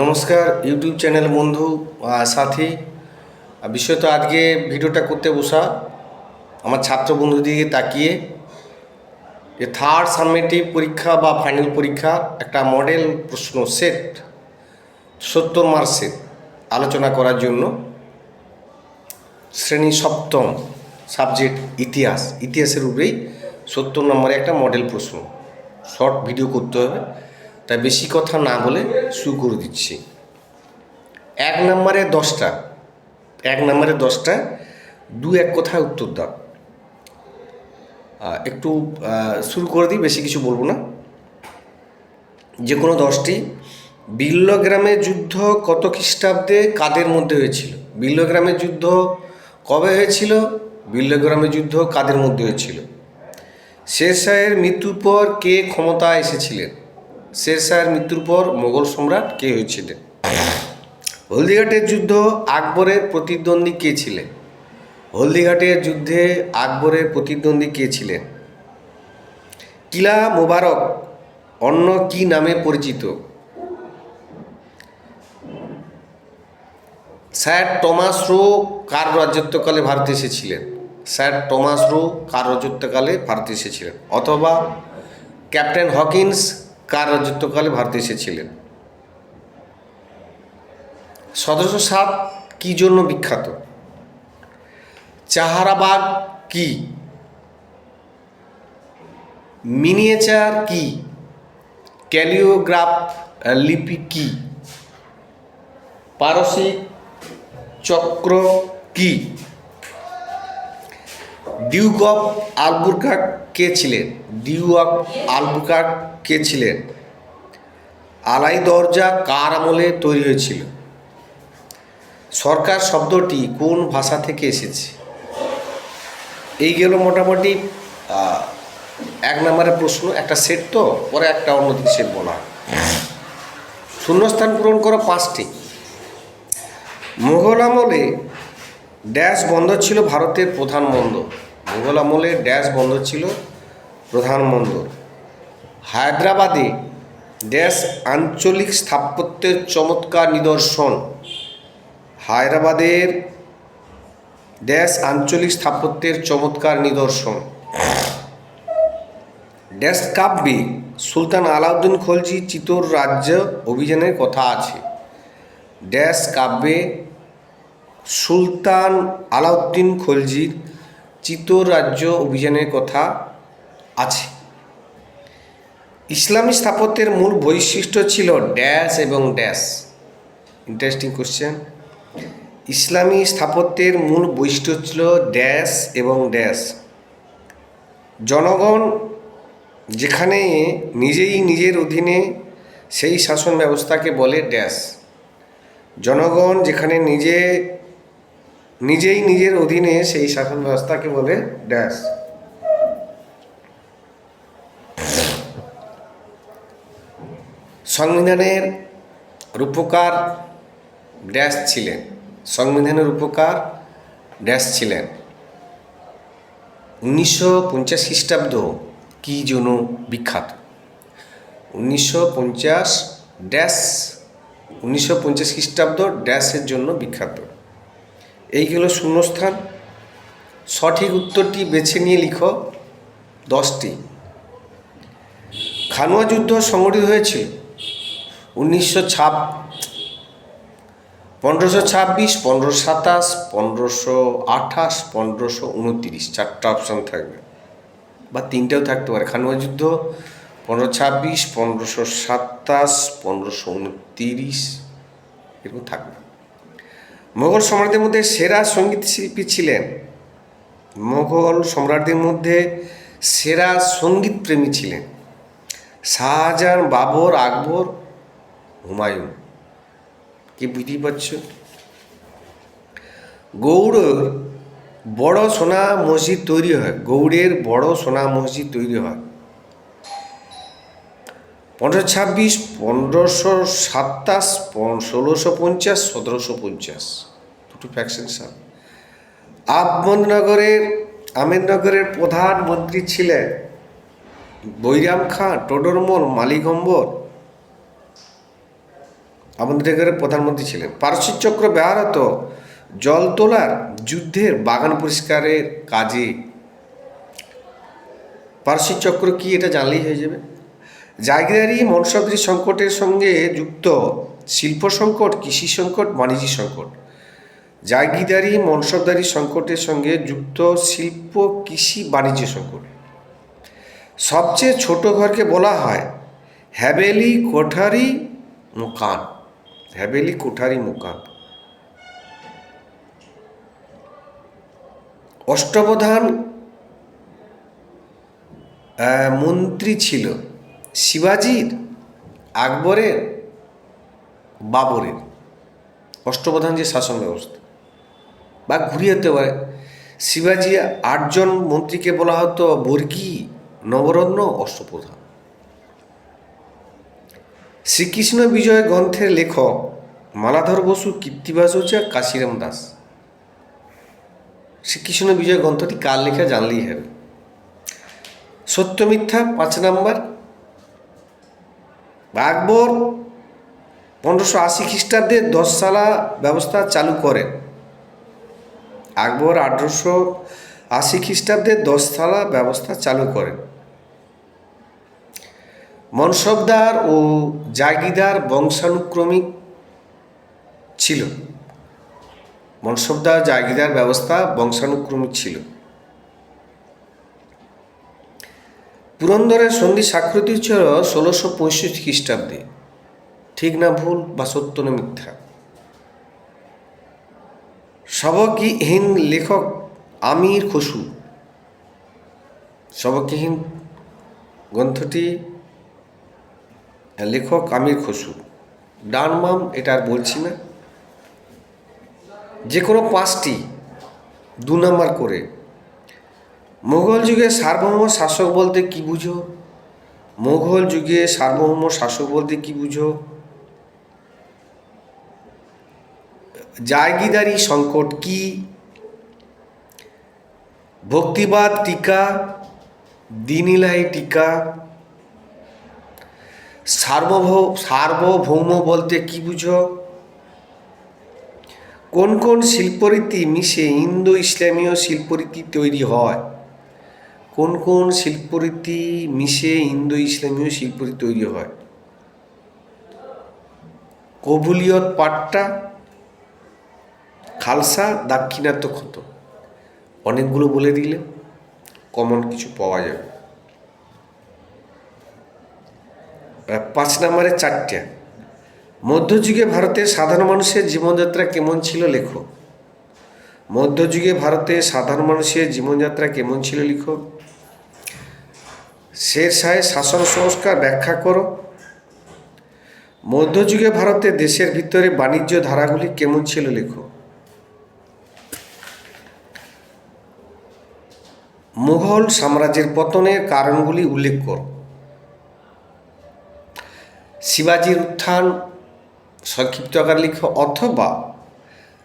নমস্কার, YouTube channel বন্ধু সাথী। বিশেষত আজকে ভিডিওটা করতে বসা। আমার ছাত্র বন্ধুদিকে তাকিয়ে যে থার্ড সাবমেটিভ পরীক্ষা বা ফাইনাল পরীক্ষা একটা মডেল প্রশ্ন সেট সত্তর মার্কসের আলোচনা করার জন্য শ্রেণি সপ্তম সাবজেক্ট ইতিহাস। ইতিহাসের উপরেই সত্তর নম্বরে একটা মডেল প্রশ্ন। শর্ট ভিডিও করতে হবে। তাই বেশি কথা না বলে শুরু করে দিচ্ছি। এক নম্বরে দশটা। এক নম্বরে দশটা, দু এক কথায় উত্তর দাও। একটু শুরু করে দিই, বেশি কিছু বলব না। যে কোনো দশটি। বিল্লগ্রামের যুদ্ধ কত খ্রিস্টাব্দে কাদের মধ্যে হয়েছিল? বিল্লগ্রামের যুদ্ধ কবে হয়েছিল? বিল্লগ্রামের যুদ্ধ কাদের মধ্যে হয়েছিল? শেরশাহের মৃত্যুর পর কে ক্ষমতায় এসেছিলেন? শেরশাহের মৃত্যুর পর মোগল সম্রাট কে হয়েছিলেন? হলদিঘাটের যুদ্ধ আকবরের প্রতিদ্বন্দ্বী কে ছিলেন? হলদিঘাটের যুদ্ধে আকবরের প্রতিদ্বন্দ্বী কে ছিলেন? কিলা মোবারক, অন্য কি নামে পরিচিত? স্যার টমাস রো কার রাজত্বকালে ভারতে এসেছিলেন? স্যার টমাস রো কার রাজত্বকালে ভারতে এসেছিলেন? অথবা ক্যাপ্টেন হকিন্স কার রাজত্বকালে ভারতে এসেছিলেন? সতেরোশো সাত কী জন্য বিখ্যাত? চাহারাবাগ কি? মিনিয়েচার কি? ক্যালিওগ্রাফ লিপি কি? পারসিক চক্র কি? ডিউক অফ আলবুরকাক কে ছিলেন? ডিউ অফ আলবুকাক কে ছিলেন? আলাই দরজা কার আমলে তৈরি হয়েছিল? সরকার শব্দটি কোন ভাষা থেকে এসেছে? এই গেল মোটামুটি এক নম্বরের প্রশ্ন, একটা সেট তো, পরে একটা অন্যদিকে সেট বলা। শূন্যস্থান পূরণ করো পাঁচটি। মুঘল আমলে ড্যাশ বন্দর ছিল ভারতের প্রধান বন্দর। মুঘল আমলে ড্যাশ বন্ধ ছিল প্রধান বন্দর। হায়দ্রাবাদে ড্যাশ আঞ্চলিক স্থাপত্যের চমৎকার নিদর্শন। হায়দ্রাবাদের ড্যাশ আঞ্চলিক স্থাপত্যের চমৎকার নিদর্শন। ড্যাশ কাব্যে সুলতান আলাউদ্দিন খলজি চিতোর রাজ্য অভিযানের কথা আছে। ড্যাশ কাব্যে সুলতান আলাউদ্দিন খলজির চিতোর রাজ্য অভিযানের কথা আছে। ইসলামী স্থাপত্যের মূল বৈশিষ্ট্য ছিল ড্যাশ এবং ড্যাশ ইন্টারেস্টিং কোশ্চেন ইসলামী স্থাপত্যের মূল বৈশিষ্ট্য ছিল ড্যাশ এবং ড্যাশ জনগণ যেখানে নিজেই নিজের অধীনে সেই শাসন ব্যবস্থাকে বলে ড্যাশ জনগণ যেখানে নিজে নিজেই নিজের অধীনে সেই শাসন ব্যবস্থাকে বলে ড্যাশ। সংবিধানের রূপকার ড্যাশ ছিলেন। সংবিধানের উপকার ড্যাশ ছিলেন। উনিশশো পঞ্চাশ খ্রিস্টাব্দ কী জন্য বিখ্যাত? উনিশশো পঞ্চাশ ড্যাশ, উনিশশো পঞ্চাশ খ্রিস্টাব্দ ড্যাশের জন্য বিখ্যাত। এই গেল শূন্যস্থান। সঠিক উত্তরটি বেছে নিয়ে লিখো দশটি। খানুয়া যুদ্ধ সংগঠিত হয়েছে উনিশশো ছাপ পনেরোশো ছাব্বিশ, পনেরোশো সাতাশ, পনেরোশো আঠাশ, পনেরোশো উনত্রিশ। চারটা অপশান থাকবে। বা তিনটেও থাকতে পারে। খানুয়া যুদ্ধ পনেরো ছাব্বিশ, পনেরোশো সাতাশ, পনেরোশো উনত্রিশ, এরকম থাকবে। মোগল সম্রাটদের মধ্যে সেরা সংগীত শিল্পী ছিলেন। মোগল সম্রাটদের মধ্যে সেরা সংগীত প্রেমী ছিলেন। শাহজাহান বাবর আকবর হুমায়ুন। কি বুঝতেই পারছ? গৌড়ের বড় সোনা মসজিদ তৈরি হয়। গৌড়ের বড় সোনা মসজিদ তৈরি হয়। পনেরোশো ছাব্বিশ, পনেরোশো সাতাশ ষোলোশো পঞ্চাশ, সতেরোশো পঞ্চাশ। দুটো ফ্যাকশন সাল আহমদনগরের, আহমেদনগরের প্রধানমন্ত্রী ছিলেন বৈরাম খাঁ টোডরমল মালিকম্বর আমাদের এখানে প্রধানমন্ত্রী ছিলেন। পারস্য চক্র ব্যবহৃত জল তোলার যুদ্ধের বাগান পরিষ্কারের কাজে। পারস্য চক্র কি এটা জানলেই হয়ে যাবে? জায়গাদারি মনসাদ্রি সংকটের সঙ্গে যুক্ত শিল্প সংকট, কৃষি সংকট, বাণিজ্য সংকট। জায়গিদারি মনসবদারি সংকটের সঙ্গে যুক্ত শিল্প, কৃষি, বাণিজ্য সংকট। সবচেয়ে ছোট ঘরকে বলা হয় হ্যাভেলি কোঠারি মুকান। হ্যাভেলি কোঠারি মুকান। অষ্টপ্রধান মন্ত্রী ছিল। শিবাজির, আকবরের, বাবরের। অষ্টপ্রধান যে শাসন ব্যবস্থা। বা ঘুরিয়ে হতে পারে। শিবাজি আটজন মন্ত্রীকে বলা হতো বর্গী, নবরত্ন, অষ্টপ্রধান। শ্রীকৃষ্ণ বিজয় গ্রন্থের লেখক মালাধর বসু কীর্তিবাস হচ্ছে কাশিরাম দাস। শ্রীকৃষ্ণ বিজয় গ্রন্থটি কার লেখা জানলেই হবে। সত্য মিথ্যা, পাঁচ নাম্বার আকবর পনেরোশো আশি খ্রিস্টাব্দে দশসালা ব্যবস্থা চালু করেন। আকবর আঠারোশো আশি খ্রিস্টাব্দে দশসালা ব্যবস্থা চালু করেন। মনসবদার ও জাগিদার বংশানুক্রমিক ছিল। মনসবদার জাগিদার ব্যবস্থা বংশানুক্রমিক ছিল। পুরন্দরের সন্ধি স্বাক্ষরিত ছিল ষোলোশো পঁয়ষট্টি খ্রিস্টাব্দে। ঠিক না ভুল বা সত্য না মিথ্যা? সবকহীন লেখক আমির খসু সবকিহীন গ্রন্থটি লেখক আমির খসু ডান মাম এটা আর বলছি না। যে কোনো পাঁচটি দু নম্বর করে মুঘল যুগে সার্বভৌম শাসক বলতে কি বুঝো? মুঘল যুগে সার্বভৌম শাসক বলতে কি বুঝো? জায়গিদারি সংকট কি? ভক্তিবাদ টিকা, দিনিলাই টিকা। সার্বভৌ, সার্বভৌম বলতে কি বুঝো? কোন কোন শিল্পরীতি মিশে ইন্দো ইসলামীয় শিল্পরীতি তৈরি হয়? কোন কোন শিল্পরীতি মিশে ইন্দো ইসলামীয় শিল্পরীতি তৈরি হয়? কবুলিয়ত পাট্টা, খালসা, দাক্ষিণাত্য ক্ষত। অনেকগুলো বলে দিলে কমন কিছু পাওয়া যাবে। পাঁচ নম্বরে চারটে। মধ্যযুগে ভারতের সাধারণ মানুষের জীবনযাত্রা কেমন ছিল লেখো মধ্যযুগে ভারতে সাধারণ মানুষের জীবনযাত্রা কেমন ছিল লিখো শের শাহের শাসন সংস্কার ব্যাখ্যা করো। মধ্যযুগে ভারতে দেশের ভিতরে বাণিজ্য ধারাগুলি কেমন ছিল, লেখো? মুঘল সাম্রাজ্যের পতনের কারণগুলি উল্লেখ করো। শিবাজির উত্থান সংক্ষিপ্ত আকার লিখো, অথবা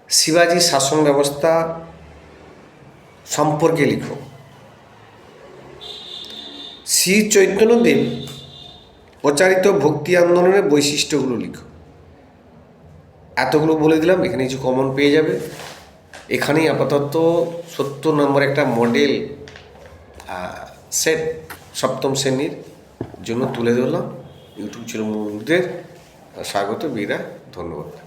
শিবাজির শাসন ব্যবস্থা সম্পর্কে লিখো। শ্রী চৈতন্যদেব প্রচারিত ভক্তি আন্দোলনের বৈশিষ্ট্যগুলো লিখো। এতগুলো বলে দিলাম, এখানে কিছু কমন পেয়ে যাবে। এখানেই আপাতত সত্তর নম্বর একটা মডেল সেট সপ্তম শ্রেণির জন্য তুলে ধরলাম। ইউটিউব ছিল চ্যানেলের স্বাগত বিরা ধন্যবাদ।